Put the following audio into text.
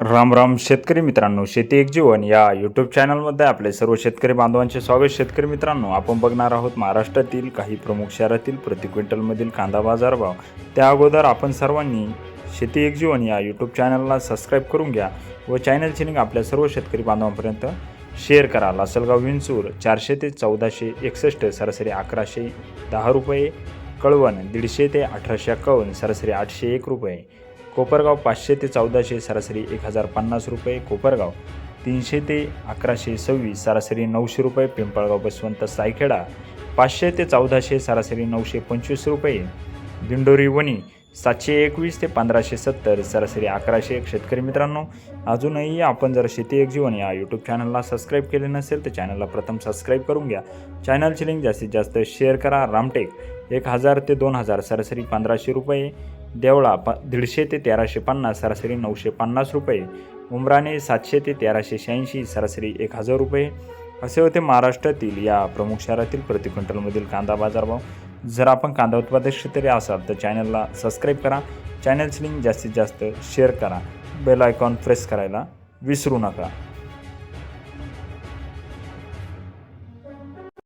राम राम शेतकरी मित्रांनो शेती एक जीवन या यूट्यूब चॅनलमध्ये आपले सर्व शेतकरी बांधवांचे स्वागत. शेतकरी मित्रांनो आपण बघणार आहोत महाराष्ट्रातील काही प्रमुख शहरातील प्रति क्विंटलमधील कांदा बाजारभाव. त्या अगोदर आपण सर्वांनी शेती एक जीवन या यूट्यूब चॅनलला सबस्क्राईब करून घ्या व चॅनलची लिंक आपल्या सर्व शेतकरी बांधवांपर्यंत शेअर करा. लासलगाव विंचूर चारशे ते चौदाशे एकसष्ट सरासरी अकराशे दहा रुपये कळवण दीडशे ते अठराशे एक्कावन्न सरासरी आठशे एक रुपये. कोपरगाव पाचशे ते चौदाशे सरासरी एक हजार पन्नास रुपये कोपरगाव तीनशे ते अकराशे सव्वीस सरासरी नऊशे रुपये पिंपळगाव बसवंत सायखेडा पाचशे ते चौदाशे सरासरी नऊशे पंचवीस रुपये दिंडोरी वणी सातशे एकवीस ते पंधराशे सत्तर सरासरी अकराशे एक. शेतकरी मित्रांनो अजूनही आपण जर शेती एक जीवन या यूट्यूब चॅनलला सबस्क्राईब केले नसेल तर चॅनलला प्रथम सबस्क्राईब करून घ्या. चॅनलची लिंक जास्तीत जास्त शेअर करा. रामटेक एक हजार ते दोन हजार सरासरी पंधराशे रुपये देवळा प दीडशे ते तेराशे पन्नास सरासरी नऊशे पन्नास रुपये. उमराने सातशे ते तेराशे शहाऐंशी सरासरी एक हजार रुपये. असे होते महाराष्ट्रातील या प्रमुख शहरातील प्रति क्विंटलमधील कांदा बाजारभाव. जर आपण कांदा उत्पादक शेतकरी असाल तर चॅनलला सबस्क्राईब करा. चॅनलची लिंक जास्तीत जास्त शेअर करा. बेल आयकॉन प्रेस करायला विसरू नका.